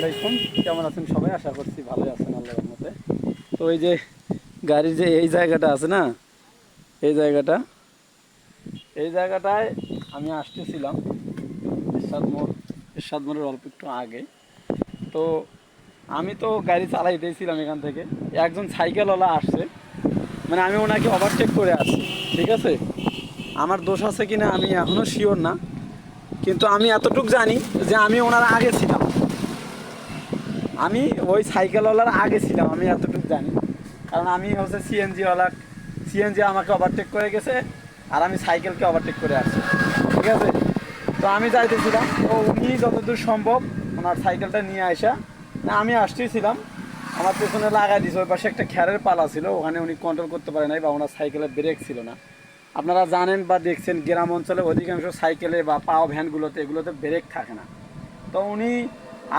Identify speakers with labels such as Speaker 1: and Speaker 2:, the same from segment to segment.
Speaker 1: আলাইকুম। কেমন আছেন সবাই? আশা করছি ভালোই আছেন আল্লাহর মতে তো ওই যে গাড়ির যে এই জায়গাটা আছে না? এই জায়গাটা? এই জায়গাটায় আমি আসতেছিলাম এরশাদ মোড়, এরশাদ মোড়ের অল্প একটু আগে। তো আমি তো গাড়ি চালাইতেছিলাম এখান থেকে। একজন সাইকেলওয়ালা আসছে। মানে আমি ওনাকে ওভারটেক করে আসছি ঠিক আছে? আমার দোষ আছে কিনা আমি এখনও শিওর না। কিন্তু আমি এতটুকু জানি যে আমি ওনার আগে ছিলাম। আমি ওই সাইকেলওয়ালার আগে ছিলাম, আমি এতটুকু জানি। কারণ আমি হচ্ছে সিএনজিওয়ালা। সিএনজি আমাকে ওভারটেক করে গেছে, আর আমি সাইকেলকে ওভারটেক করে আসছি। ঠিক আছে? তো আমি যাইতেছিলাম, তো উনি যতদূর সম্ভব ওনার সাইকেলটা নিয়ে আসা না, আমি আসতেছিলাম আমার পেছনে লাগাই দিয়েছে ওই পাশে একটা খ্যারের পালা ছিল, ওখানে উনি কন্ট্রোল করতে পারে নাই বা ওনার সাইকেলের ব্রেক ছিল না। আপনারা জানেন বা দেখছেন, গ্রাম অঞ্চলে অধিকাংশ সাইকেলে বা পাও ভ্যানগুলোতে, এগুলোতে ব্রেক থাকে না। তো উনি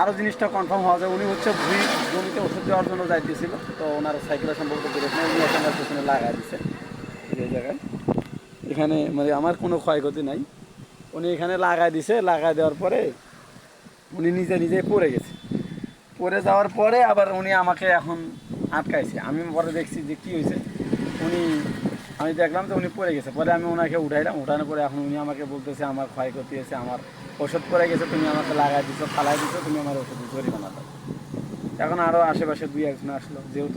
Speaker 1: আরও জিনিসটা কনফার্ম হওয়া যায়। উনি হচ্ছে ভুই জমিতে ওষুধ দেওয়ার জন্য যাইতেছিল। তো ওনার সাইকেলের সম্পর্কে নেই উনি আমার পেছনে লাগাই দিছে। এই জায়গায়। এখানে মানে আমার কোনো ক্ষয়ক্ষতি নাই। উনি এখানে লাগাই দিছে। লাগাই দেওয়ার পরে উনি নিজে নিজে পড়ে গেছে। পড়ে যাওয়ার পরে আবার উনি আমাকে এখন আটকাইছে। আমি পরে দেখছি যে কী হয়েছে উনি আমি দেখলাম যে উনি পড়ে গেছে। পরে আমি ওনাকে উঠাইলাম, উঠানোর পরে এখন উনি আমাকে বলতেছে, আমার ক্ষয়ক্ষতি হয়েছে, আমার ওষুধ পড়ে গেছে, তুমি আমাকে লাগাই দিছো, ফালাই দিছো, তুমি আমার ওষুধ জরিমানা এখন আরও আশেপাশে দুই একজন আসলো, যেহেতু